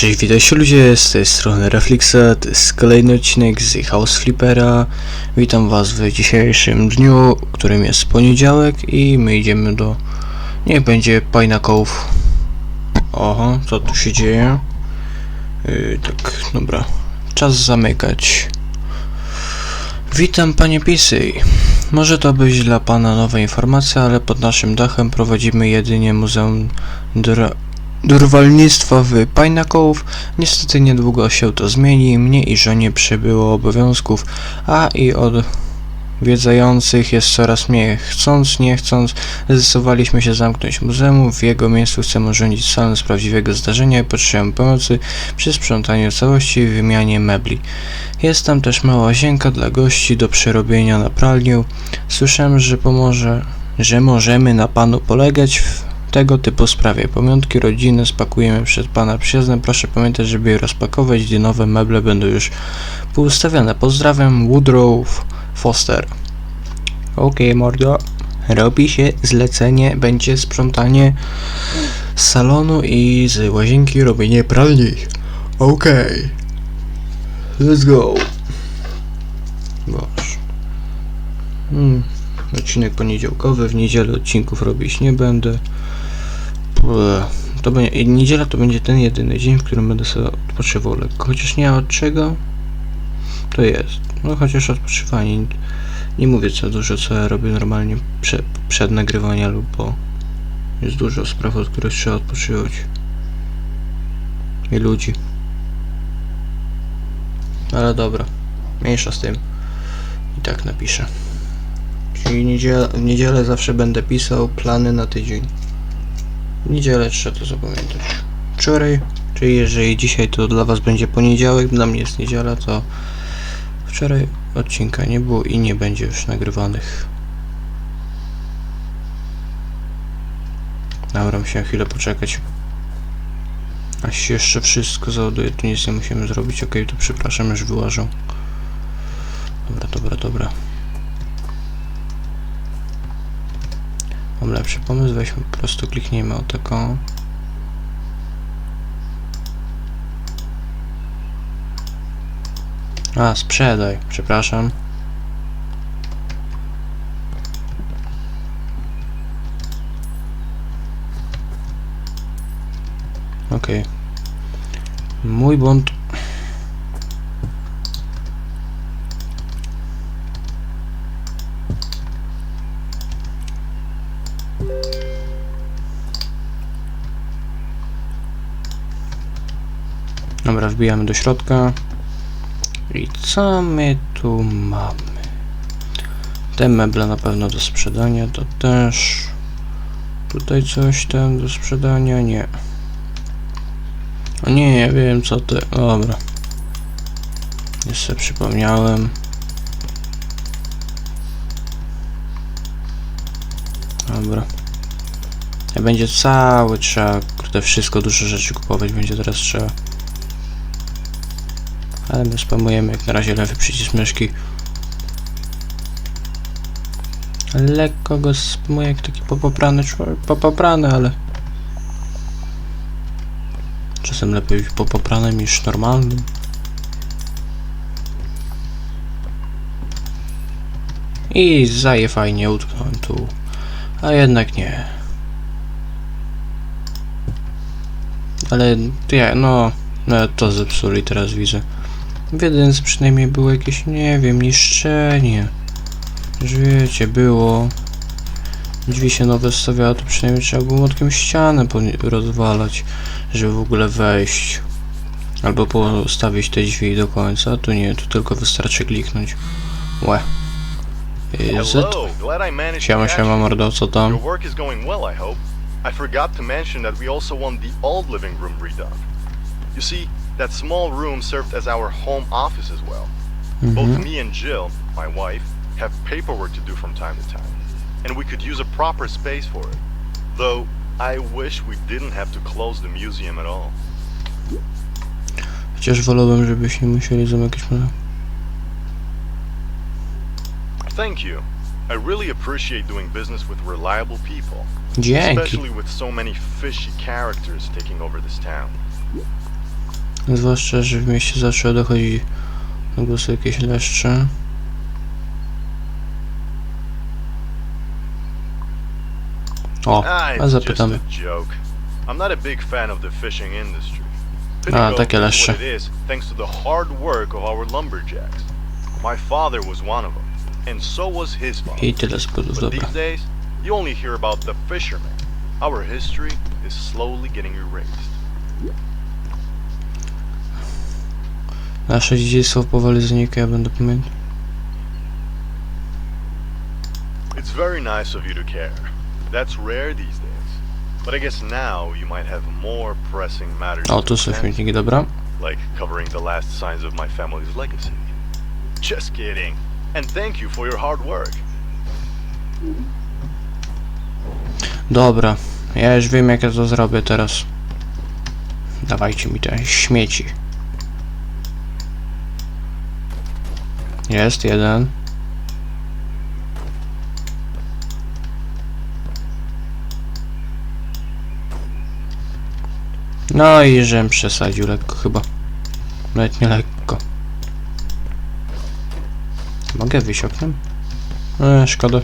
Cześć, witajcie ludzie, z tej strony Reflexa, to jest kolejny odcinek z House Flippera. Witam was w dzisiejszym dniu, którym jest poniedziałek i my idziemy do... Niech będzie Pineacołów. Oho, co tu się dzieje? Yy, tak, dobra. Czas zamykać. Witam panie Pisy. Może to być dla pana nowa informacja, ale pod naszym dachem prowadzimy jedynie Muzeum Dra... Durwalnictwa w Pineacołów. Niestety niedługo się to zmieni. Mnie i żonie przybyło obowiązków, a i odwiedzających jest coraz mniej. Chcąc, nie chcąc, zdecydowaliśmy się zamknąć muzeum. W jego miejscu chcemy urządzić salę z prawdziwego zdarzenia i potrzebujemy pomocy przy sprzątaniu całości i wymianie mebli. Jest tam też mała łazienka dla gości do przerobienia na pralnię. Słyszałem, że pomoże, że możemy na panu polegać w tego typu sprawie. Pamiątki rodzinne spakujemy przed pana przyjazdem. Proszę pamiętać, żeby je rozpakować, gdy nowe meble będą już poustawione. Pozdrawiam, Woodrow Foster. Okej, mordo. Robi się zlecenie, będzie sprzątanie z salonu i z łazienki robienie pralni. Okej. Let's go. Boż. Hmm. Odcinek poniedziałkowy, w niedzielę odcinków robić nie będę. To będzie, niedziela to będzie ten jedyny dzień, w którym będę sobie odpoczywał lekko. Chociaż nie od czego, to jest. No chociaż odpoczywanie. Nie mówię co dużo, co ja robię normalnie prze, przed nagrywaniem lub po. Jest dużo spraw, od których trzeba odpoczywać. I ludzi. Ale dobra. Mniejsza z tym. I tak napiszę. Czyli niedziela, w niedzielę zawsze będę pisał plany na tydzień. Niedzielę trzeba to zapamiętać. Wczoraj, czyli jeżeli dzisiaj to dla Was będzie poniedziałek, dla mnie jest niedziela, to wczoraj odcinka nie było i nie będzie już nagrywanych. Dobra, musimy chwilę poczekać. Aż się jeszcze wszystko załaduje, tu nic nie musimy zrobić. Ok, to przepraszam, już wyłażą. Dobra, dobra, dobra. Lepszy pomysł, weźmy po prostu kliknijmy o taką. A, sprzedaj, przepraszam. Okej. Mój błąd. Wbijamy do środka. I co my tu mamy? Te meble na pewno do sprzedania, to też. Tutaj coś tam do sprzedania, nie. O nie, ja wiem co ty. Dobra. Sobie przypomniałem. Dobra. Ja będzie cały trzeba, kurde, wszystko, dużo rzeczy kupować będzie teraz trzeba. Ale my spamujemy jak na razie lewy przycisk myszki. Lekko go spamuję jak taki popoprany człowiek, popoprany, ale... Czasem lepiej być popopranym niż normalnym. I zaje fajnie utknąłem tu. A jednak nie. Ale ja, no, no to zepsuli teraz widzę. W jedynce przynajmniej było jakieś, nie wiem, niszczenie. Już wiecie, było. Drzwi się nowe stawiało, to przynajmniej trzeba było młotkiem ścianę rozwalać, żeby w ogóle wejść. Albo postawić te drzwi do końca, tu nie, tu tylko wystarczy kliknąć. Łe. Jest Hello, glad I managed to Siema, siema mordo, co tam? I forgot to mention that we also want the old living room redone. You see, that small room served as our home office as well. Both Mhm. me and Jill, my wife, have paperwork to do from time to time, and we could use a proper space for it. Though, I wish we didn't have to close the museum at all. Chociaż wolałbym, żebyśmy musieli zamykać może. Thank you. I really appreciate doing business with reliable people. Dzięki. Especially with so many fishy characters taking over this town. Zwłaszcza, że w mieście zaczęło dochodzić do głosu jakieś leszcze. O, a zapytamy. a. I'm not a big fan of the fishing industry. Pittigo takie leszcze. thanks to the hard work of our lumberjacks. My father was one of them, and so was his father. I tyle dobra. these days, you only hear about the fishermen. Our history is slowly getting erased. Nasze dziedzictwo powoli znika, ja będę pamiętał. It's very nice of you to care. That's rare these days. But I guess now you might have more pressing matters O, tu są śmietniki, dobra. like covering the last signs of my family's legacy. Just kidding. And thank you for your hard work. Dobra, ja już wiem jak ja to zrobię teraz. Dawajcie mi te śmieci. Jest jeden. No i żem przesadził lekko chyba. Nawet nie lekko. Mogę wyjść oknem? Eee, szkoda.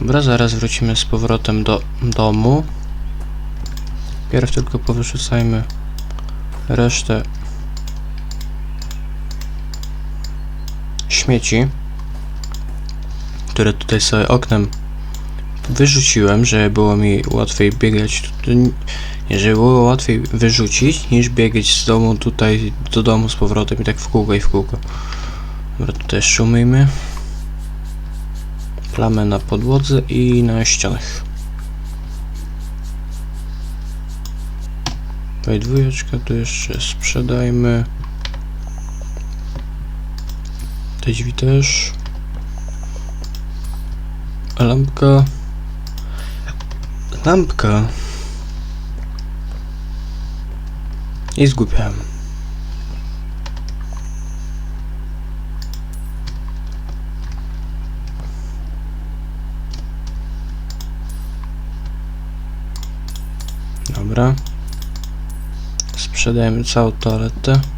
Dobra, zaraz wrócimy z powrotem do domu. Pierw tylko powyrzucajmy resztę śmieci, które tutaj sobie oknem wyrzuciłem, żeby było mi łatwiej biegać. żeby było łatwiej wyrzucić, niż biegać z domu tutaj do domu z powrotem i tak w kółko i w kółko. Dobra, tutaj jeszcze umyjmy plamę na podłodze i na ścianach. Tutaj dwójeczkę, tu jeszcze sprzedajmy. Te drzwi też. A lampka. Lampka. I zgubiłem. Dobra. Sprzedajemy całą toaletę.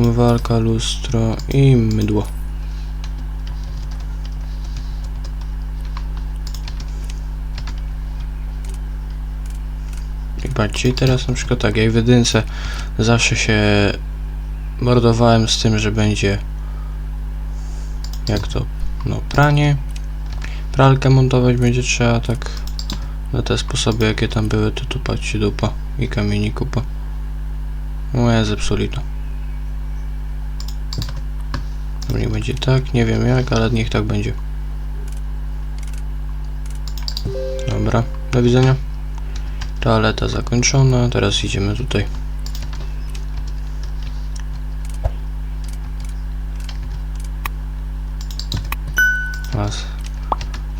Umywalka, lustro i mydło. I teraz na przykład tak, jak w jedynce zawsze się mordowałem z tym, że będzie jak to, no pranie, pralkę montować będzie trzeba tak na te sposoby jakie tam były to tu patrzcie dupa i kamieni kupa no ja zepsuli to niech będzie tak, nie wiem jak, ale niech tak będzie dobra, do widzenia toaleta zakończona, teraz idziemy tutaj.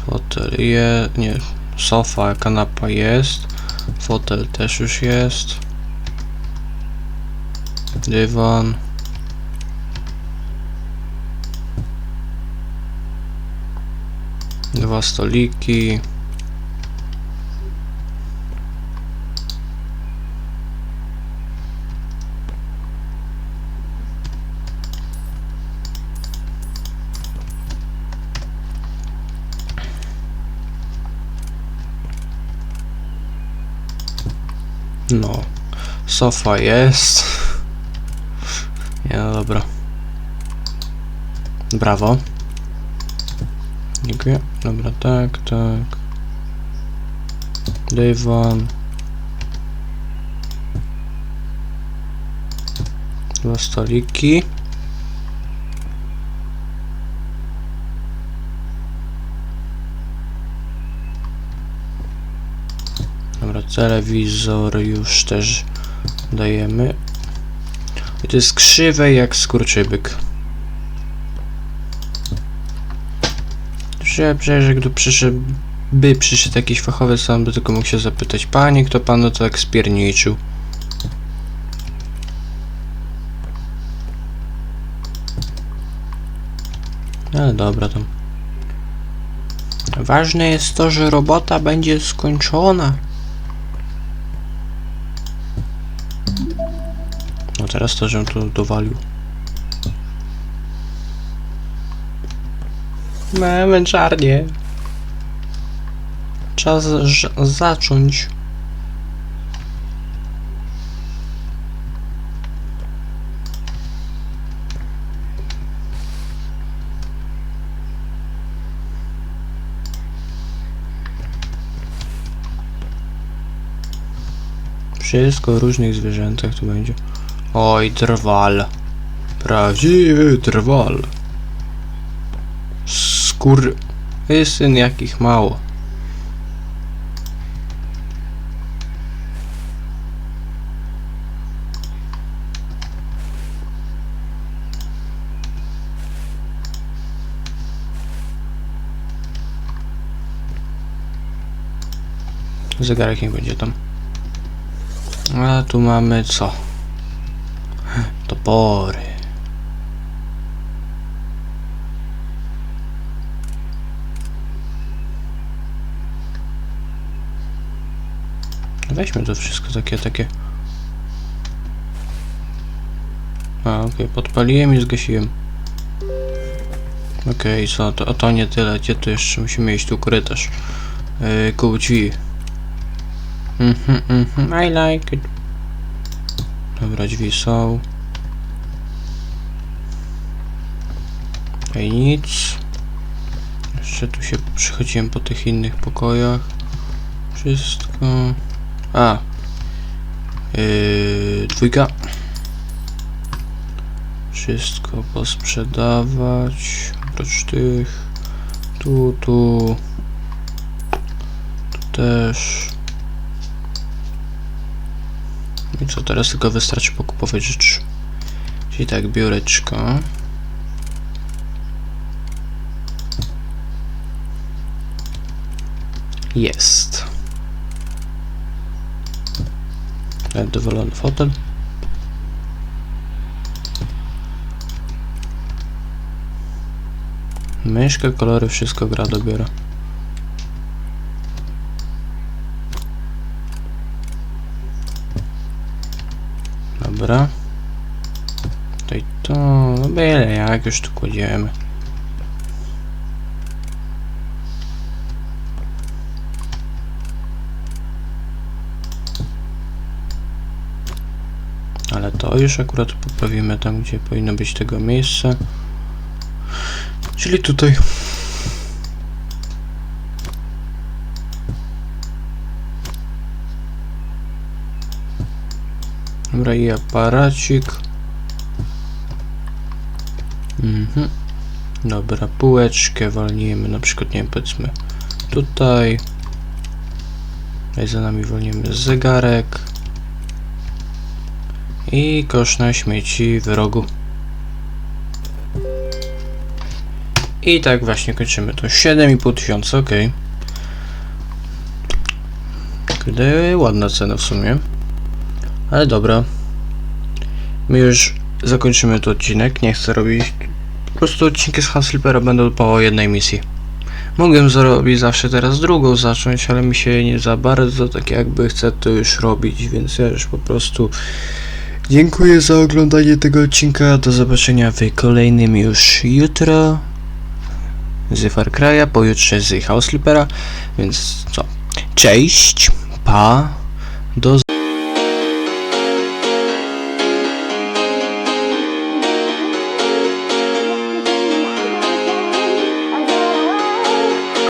Fotel je, nie, sofa, kanapa jest. Fotel też już jest. Dywan. Dwa stoliki. No, sofa jest. Nie, no dobra. Brawo. Dziękuję. Dobra, tak, tak. Dywan. Dwa stoliki. Dobra, telewizor już też dajemy. I to jest krzywe jak skurczybyk. Że przecież jak przyszedł, by przyszedł jakiś fachowiec, on by tylko mógł się zapytać, panie, kto panu to tak spierniczył? Ale dobra tam. Ważne jest to, że robota będzie skończona. No teraz to, żem tu dowalił. No, męczarnie. Czas zacząć. Wszystko o różnych zwierzętach tu będzie. Oj, drwal. Prawdziwy drwal. Skór... Syn jakich mało. Zegarek nie będzie tam. A tu mamy co? Topory. Weźmy to wszystko takie, takie. A, okej, podpaliłem i zgasiłem. Okej, co, to, a to nie tyle, gdzie tu jeszcze musimy iść tu korytarz. Yy, koło drzwi. Mhm, mhm, I like it. Dobra, drzwi są. Tutaj nic. Jeszcze tu się przychodziłem po tych innych pokojach. Wszystko. A. Yy, dwójka. Wszystko posprzedawać. Oprócz tych. Tu, tu. Tu też. I co, teraz tylko wystarczy pokupować rzeczy. Czyli tak, biureczko. Jest. Nawet dowolony fotel. Myszka, kolory, wszystko gra dobiera. Dobra. Tutaj to, no byle jak już tu kładziemy. Ale to już akurat poprawimy tam, gdzie powinno być tego miejsca. Czyli tutaj. Dobra, i aparacik. Mhm. Dobra, półeczkę walnijmy, na przykład, nie wiem, powiedzmy tutaj. Tutaj za nami wolnimy zegarek. I kosz na śmieci w rogu. I tak właśnie kończymy to. 7,5 tysiąca, ok. Kurde, ładna cena w sumie. Ale dobra. My już zakończymy ten odcinek. Nie chcę robić. Po prostu odcinki z Hanslipera będą po jednej misji. Mogłem zrobić zawsze teraz drugą zacząć, ale mi się nie za bardzo tak jakby chcę to już robić, więc ja już po prostu dziękuję za oglądanie tego odcinka. Do zobaczenia w kolejnym już jutro z Far Cry'a, pojutrze z House Sleepera, więc co? Cześć, pa, do